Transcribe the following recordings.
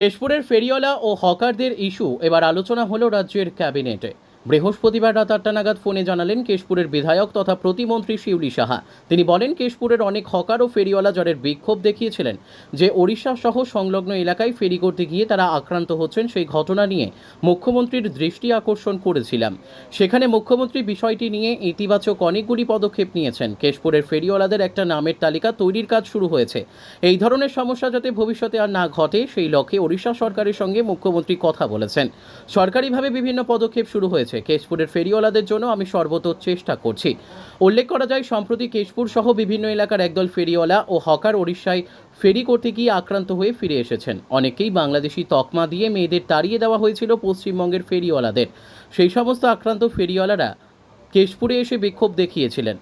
কেশপুরের ফেরিওয়ালা ও হকারদের ইস্যু। এবার আলোচনা হলো রাজ্যের ক্যাবিনেটে। বৃহস্পতিবার রাত আটটা নাগাদ ফোনে জানালেন কেশপুরের বিধায়ক তথা প্রতিমন্ত্রী শিউলি সাহা। তিনি বলেন, কেশপুরের অনেক হকার ও ফেরিওয়ালা জ্বরের বিক্ষোভ দেখিয়েছিলেন, যে ওড়িশা সহ সংলগ্ন এলাকায় ফেরি করতে গিয়ে তারা আক্রান্ত হচ্ছেন সেই ঘটনা নিয়ে মুখ্যমন্ত্রীর দৃষ্টি আকর্ষণ করেছিলাম। সেখানে মুখ্যমন্ত্রী বিষয়টি নিয়ে ইতিবাচক অনেকগুলি পদক্ষেপ নিয়েছেন। কেশপুরের ফেরিওয়ালাদের একটা নামের তালিকা তৈরির কাজ শুরু হয়েছে। এই ধরনের সমস্যা যাতে ভবিষ্যতে আর না ঘটে, সেই লক্ষ্যে ওড়িশা সরকারের সঙ্গে মুখ্যমন্ত্রী কথা বলেছেন। সরকারিভাবে বিভিন্ন পদক্ষেপ শুরু হয়েছে। কেশপুরের ফেরিওয়ালাদের জন্য আমি সর্বত চেষ্টা করছি। উল্লেখ করা যায় সম্প্রতি কেশপুর সহ বিভিন্ন এলাকার একদল ফেরিওয়ালা ও হকার ওড়িশায় ফেরি করতে গিয়ে আক্রান্ত হয়ে ফিরে এসেছেন। অনেকেই বাংলাদেশি তকমা দিয়ে মেয়েদের তাড়িয়ে দেওয়া হয়েছিল পশ্চিমবঙ্গের ফেরিওয়ালাদের। সেই সমস্ত আক্রান্ত ফেরিওয়ালারা কেশপুরে এসে বিক্ষোভ দেখিয়েছিলেন।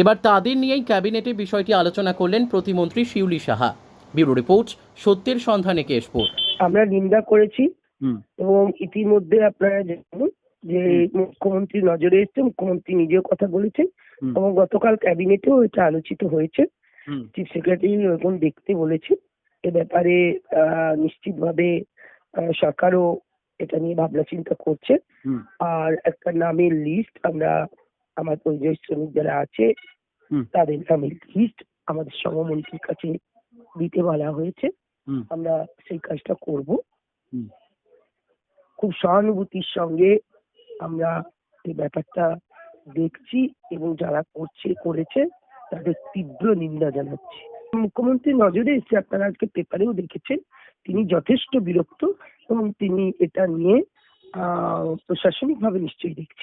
এবার তাদের নিয়েই ক্যাবিনেটে বিষয়টি আলোচনা করলেন প্রতিমন্ত্রী শিউলি সাহা। ব্যুরো রিপোর্ট সত্যের সন্ধানে কেশপুর। আমরা নিন্দা করেছি এবং ইতিমধ্যে আপনারা জানেন যে মুখ্যমন্ত্রী নজরে এসছে মুখ্যমন্ত্রী নিজেও কথা বলেছেন। এবং গতকাল ক্যাবিনেটেও এটা আলোচিত হয়েছে। চিফ সেক্রেটারি ওরকম দেখতে বলেছে এ ব্যাপারে নিশ্চিতভাবে সরকারও এটা নিয়ে ভাবনা চিন্তা করছে আর একটা নামের লিস্ট আমরা আমার পরিযায়ী শ্রমিক যারা আছে তাদের নামের লিস্ট আমাদের সমমন্ত্রীর কাছে দিতে বলা হয়েছে। আমরা সেই কাজটা করব। খুব সহানুভূতির সঙ্গে আমরা এই ব্যাপারটা দেখছি এবং যারা করছে, করেছে তাদের তীব্র নিন্দা জানাচ্ছি। মুখ্যমন্ত্রী নজরে এসে আপনারা আজকে পেপারেও দেখেছেন, তিনি যথেষ্ট বিরক্ত এবং তিনি এটা নিয়ে, আহ প্রশাসনিক ভাবে নিশ্চয়ই দেখছেন।